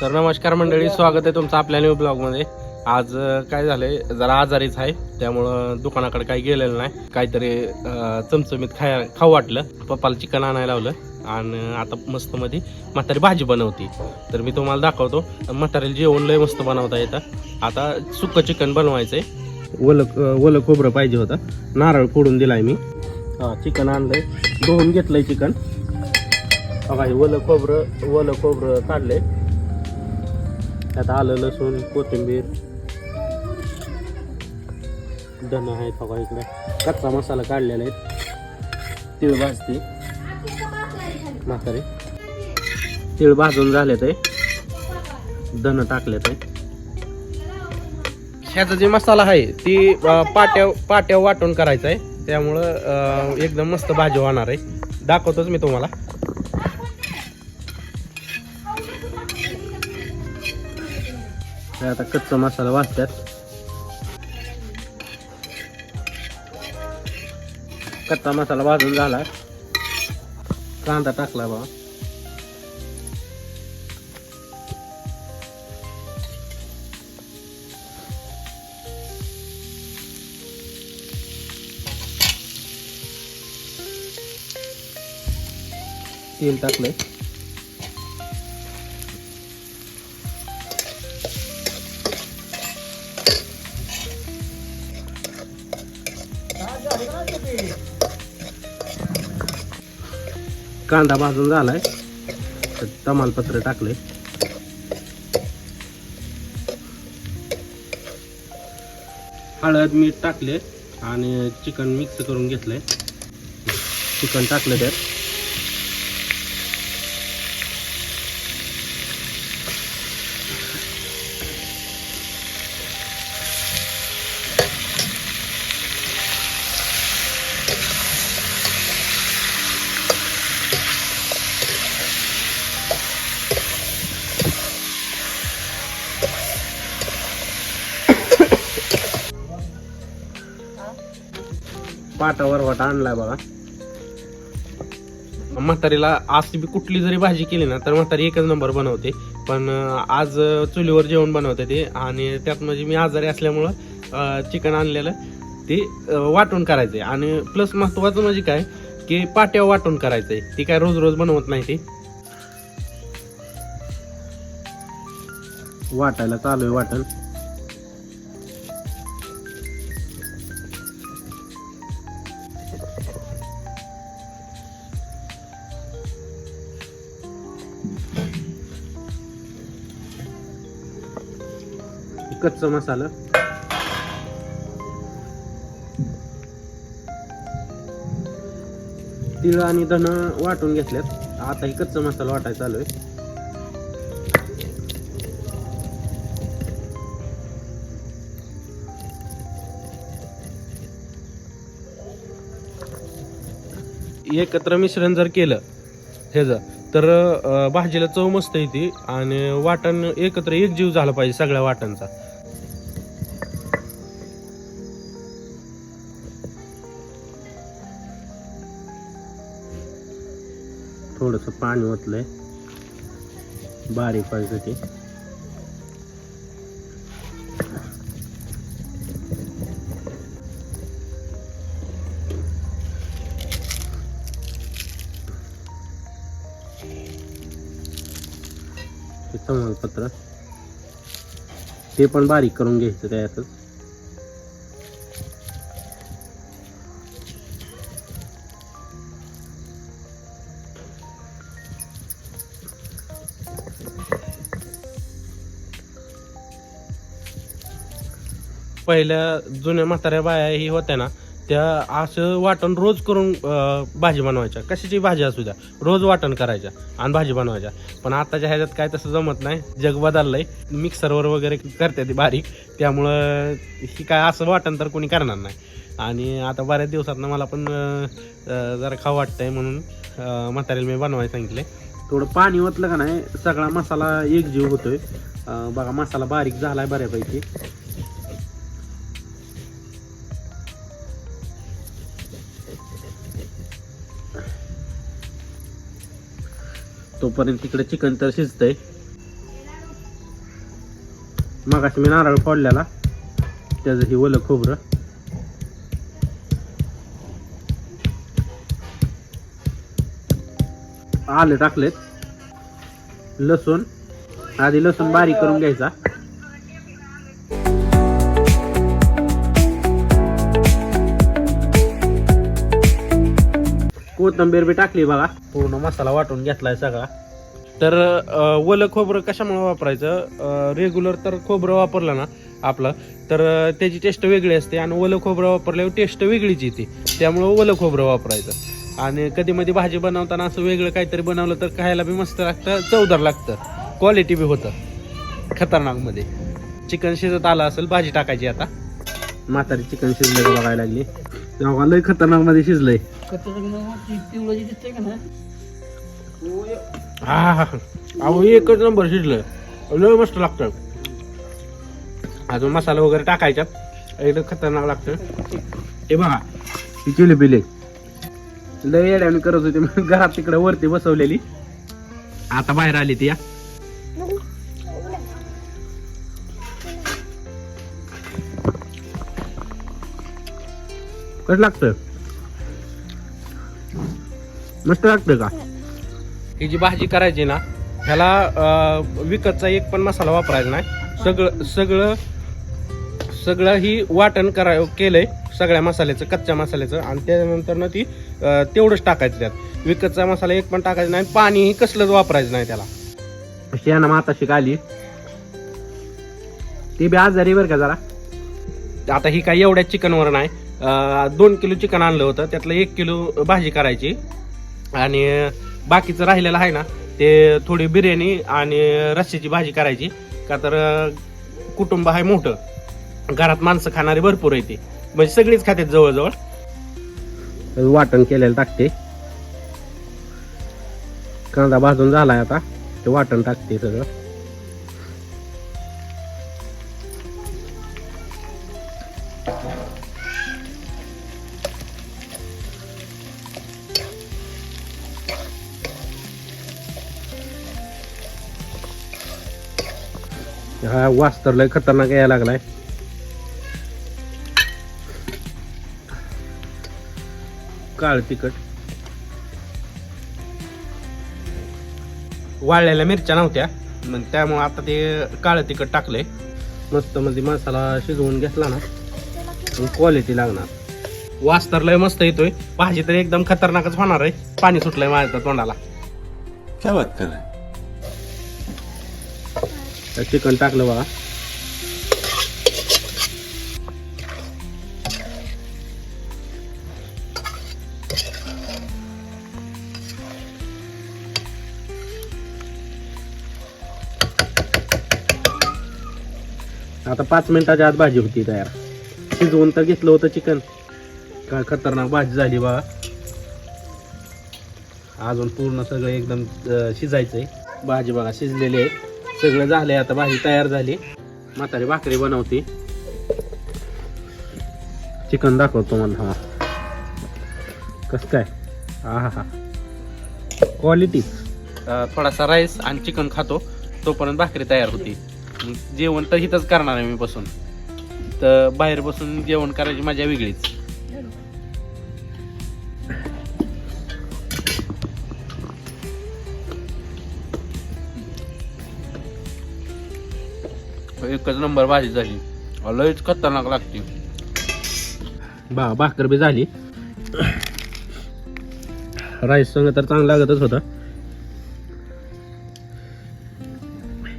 तर नमस्कार मंडळी स्वागत आहे तुमचं आपल्या न्यू ब्लॉगमध्ये आज काय झालंय? जरा आजारीच आहे त्यामुळं दुकानाकडे काही गेलेलं नाही. काहीतरी चमचमीत खाय खाऊ वाटलं. पप्पाला चिकन आणायला लावलं आणि आता मस्त मध्ये म्हातारी भाजी बनवती. तर मी तुम्हाला दाखवतो. म्हातारीला जेवण लय मस्त बनवता येतं. आता सुकं चिकन बनवायचंय. ओलं ओलं खोबरं पाहिजे होतं. नारळ फोडून दिलाय मी. हा चिकन आणलंय. धुवून घेतलंय चिकन बघा ओलं खोबरं ओलं खोबरं काढलंय. त्यात आलं लसूण कोथिंबीर धन आहेत बघा इकडे. कच्चा मसाला काढलेला आहे. तीळ भाजते. म्हातारे. तीळ भाजून झाले ते धन टाकले ते ह्याचा जे मसाला आहे ती पाट्या पाट्या वाटून करायचा आहे. त्यामुळं एकदम मस्त भाजी होणार आहे. दाखवतोच मी तुम्हाला. आता कच्चा मसाला वाजतात कच्चा मसाला भाजून झाला. कांदा टाकला बा. तेल टाकलंय. कांदा भाजून झालाय. तर तमालपत्र टाकले. हळद मीठ टाकले आणि चिकन मिक्स करून घेतलंय. चिकन टाकलं त्यात. पाटावर वाटा आणलाय बघा. म्हातारीला आज बी कुठली जरी भाजी केली ना तर म्हातारी एकच नंबर बनवते. पण आज चुलीवर जेवण बनवते ते. आणि त्यात म्हणजे मी आजारी असल्यामुळं चिकन आणलेलं. ते वाटून वाटून करायचंय. आणि प्लस महत्वाचं म्हणजे काय की पाट्यावर वाटून करायचंय. ती काय रोज रोज बनवत नाही ते. वाटायला चालू आहे वाटण. कच्चा मसाला. तीळ आणि धन वाटून घेतल्यात. आता ही कच्चा मसाला वाटायला चालू आहे. एकत्र मिश्रण जर केलं ह्याचं तर भाजीला चव मस्त येते आणि वाटण एकत्र एक जीव झाला पाहिजे सगळ्या वाटणचा थोडस पाणी ओतलंय. बारीक पाहिजे ते. तमालपत्र. ते पण बारीक करून घ्यायचं त्यातच. पहिल्या जुन्या म्हाताऱ्या बाया ही होत्या ना त्या असं वाटण रोज करून भाजी बनवायच्या. कशाची भाजी असू द्या रोज वाटण करायच्या आणि भाजी बनवायच्या. पण आताच्या ह्याच्यात काय तसं जमत नाही जग बदललंय. मिक्सरवर वगैरे करते ती बारीक त्यामुळं ही काय असं वाटण तर कोणी करणार नाही. आणि आता बऱ्याच दिवसातनं मला पण जरा खाऊ वाटतंय म्हणून म्हाताऱ्याला मी बनवायला सांगितले थोडं पाणी ओतलं का नाही सगळा मसाला एकजीव होतोय. बघा मसाला बारीक झालाय बऱ्यापैकी. तोपर्यंत तिकडे चिकन तर शिजतंय. मगाशी मी नारळ फोडलेला. त्याचं ही ओलं खोबरं. आले टाकलेत. लसूण. आधी लसूण बारीक करून घ्यायचा. कोथंबीर बी टाकली बघा. पूर्ण मसाला वाटून घेतलाय सगळा. तर वलं खोबरं कशामुळे वापरायचं? रेग्युलर तर खोबरं वापरलं ना आपलं तर त्याची टेस्ट वेगळी असते आणि ओलं खोबरं वापरल्यावर टेस्ट वेगळीच येते. त्यामुळं ओलं खोबरं वापरायचं. आणि कधी मध्ये भाजी बनवताना असं वेगळं काहीतरी बनवलं तर खायला बी मस्त लागतं चवदार लागतं. क्वालिटी बी होतं. खतरनाकमध्ये. चिकन शिजत आलं असेल भाजी टाकायची आता. म्हातारी चिकन शिजलंय का बघायला लागली. तेव्हा लय खतरनाकमध्ये शिजलंय. हा हा हा. अहो एकच नंबर शिजलं. लय मस्त लागतं. अजून मसाला वगैरे टाकायच्यात. एकदम खतरनाक लागतं. हे बघा ही चिली पिले. लय येड्याने करत होती घरात तिकडे वरती बसवलेली. आता बाहेर आली ती या कसं लागतं मस्त लागतं का? ही जी भाजी करायची ना ह्याला विकतचा एक पण मसाला वापरायचा नाही. सगळं सगळं सगळं ही वाटण करा केलंय सगळ्या मसाल्याचं कच्च्या मसाल्याचं. आणि त्यानंतर ना ती तेवढंच टाकायचं त्यात. विकतचा मसाला एक पण टाकायचा नाही पाणीही कसलंच वापरायचं नाही त्याला. शेणा माता शिकाली ती बी आजारी बरं का जरा? आता ही काही एवढ्या चिकनवर नाही. दोन किलो चिकन आणलं होतं. त्यातलं एक किलो भाजी करायची. आणि बाकीचं राहिलेलं आहे ना ते थोडी बिर्याणी आणि रस्स्याची भाजी करायची. का तर कुटुंब आहे मोठं. घरात माणसं खाणारी भरपूर येते म्हणजे सगळीच खातात जवळजवळ. वाटण केलेलं टाकते. कांदा भाजून झालाय आता. ते वाटण टाकते सगळं. हा वास तर लय खतरनाक यायला लागलाय. काळ तिखट. वाळलेल्या मिरच्या नव्हत्या मग त्यामुळं आता ते काळं तिखट टाकलंय. मस्त मध्ये मसाला शिजवून घेतला ना क्वालिटी लागणार. वास तर लय मस्त येतोय भाजी तर एकदम खतरनाकच होणार आहे. पाणी सुटलंय माझ्या तोंडाला. काय बात कर तर चिकन टाकलं बघा. आता पाच मिनिटाच्या आत भाजी होती तयार. शिजवून तर घेतलं होतं चिकन. काय खतरनाक भाजी झाली बा. अजून पूर्ण सगळं एकदम शिजायचं शिजायचंय. भाजी बघा शिजलेली आहे. सगळं झालंय आता भाजी तयार झाली. म्हातारी भाकरी बनवते. चिकन दाखवतो मला हा. कस काय? हा हा हा. क्वालिटी थोडासा राईस आणि चिकन खातो. तोपर्यंत भाकरी तयार होती. जेवण तर इथंच करणार आहे मी बसून. तर बाहेर बसून जेवण करायची मजा वेगळीच. एकच नंबर भाजी झाली. लयच खतरनाक लागते. बा भाकर बी झाली. राईस संग तर चांगलं लागतच होता.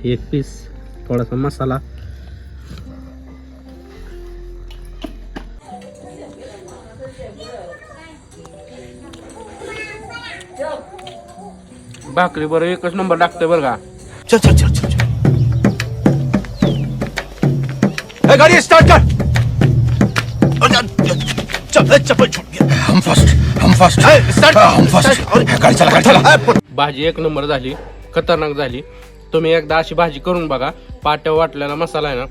एक पीस थोडासा मसाला. भाकरी बरं एकच नंबर लागतंय बरं का? ए, गाड़ी स्टार्ट कर. ए, चप्पल छूट गया हम फर्स्ट हम फर्स्ट स्टार्ट हम फर्स्ट गाड़ी चला गाड़ी चला. भाजी एक नंबर झाली खतरनाक झाली. तुम्ही एकदा अशी भाजी करून बघा पाट्या वाटलेला मसाला आहे ना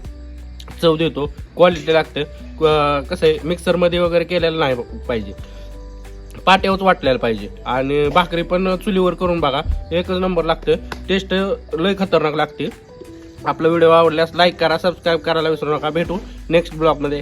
चव देतो क्वालिटी लागते. क- कसं आहे मिक्सरमध्ये वगैरे केलेलं नाही पाहिजे. पाट्यावरच वाटलेलं पाहिजे. आणि भाकरी पण चुलीवर करून बघा एकच नंबर लागतं. टेस्ट लय खतरनाक लागते. आपला व्हिडिओ आवडल्यास लाईक करा सबस्क्राईब करायला विसरू नका. भेटू नेक्स्ट ब्लॉगमध्ये